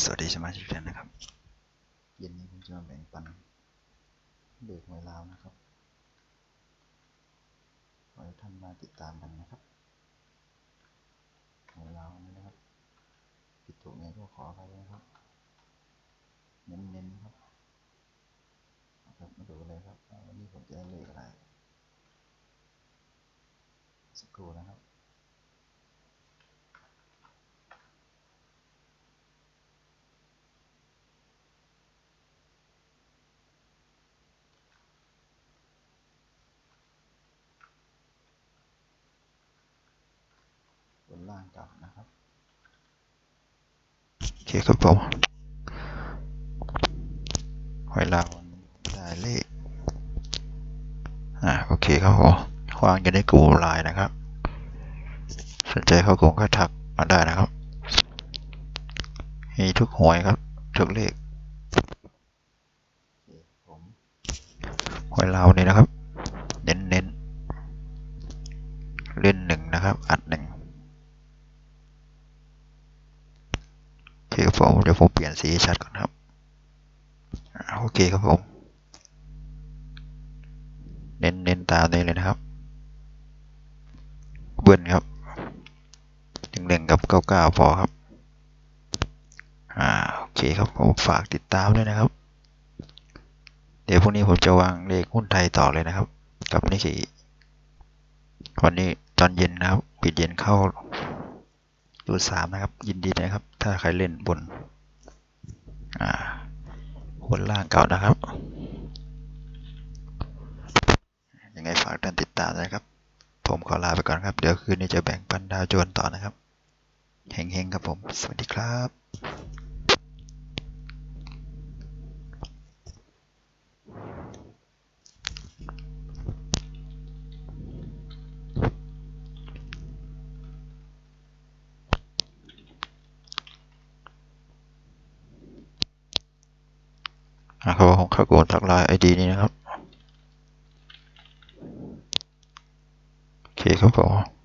สวัสดีสมาชิกทุกท่านนะครับ เย็นนี้ผมจะมาแบ่งปันเด็กหวยลาวนะครับขอให้ท่านมาติดตามกันนะครับหวยลาวนี้นะครับ ผิดถูกไงก็ขอไปนะครับ เน้นๆครับนะครับมาดูเลยครับวันนี้ผมจะได้เลขอะไรสักครู่นะครับ ล่างกลับนะครับโอเคครับผมหอยลาววันนี้ได้เลขอ่าโอเคครับผมวางอยู่ในกลุ่มไลน์นะครับสนใจเข้ากลุ่มก็ทักมาได้นะครับมีทุกหวยครับทุกเลขโอเคผมหวยลาวนี่นะครับ ผมเดี๋ยวผมเปลี่ยนสีชัดก่อนครับโอเคครับผม เน้นเน้นตามนี้เลยนะครับ เบิ้ลครับหนึ่งหนึ่งกับเก้าเก้าพอครับอ่าโอเคครับผมฝากติดตามด้วยนะครับ เดี๋ยวพรุ่งนี้ผมจะวางเลขหุ้นไทยต่อเลยนะครับ กับนิกิวันนี้ตอนเย็นนะครับ ปิดเย็นเข้า รูสามนะครับ ยินดีนะครับ ถ้าใครเล่นบนอ่าบนล่างเก่านะครับ ยังไงฝากท่านติดตามนะครับ ผมขอลาไปก่อนครับ เดี๋ยวคืนนี้จะแบ่งปันดาวโจนต่อนะครับเฮงๆครับผม สวัสดีครับ อ่าเขาผมเข้ากดทักไลน์ไอดีนี้นะครับ โอเคครับผม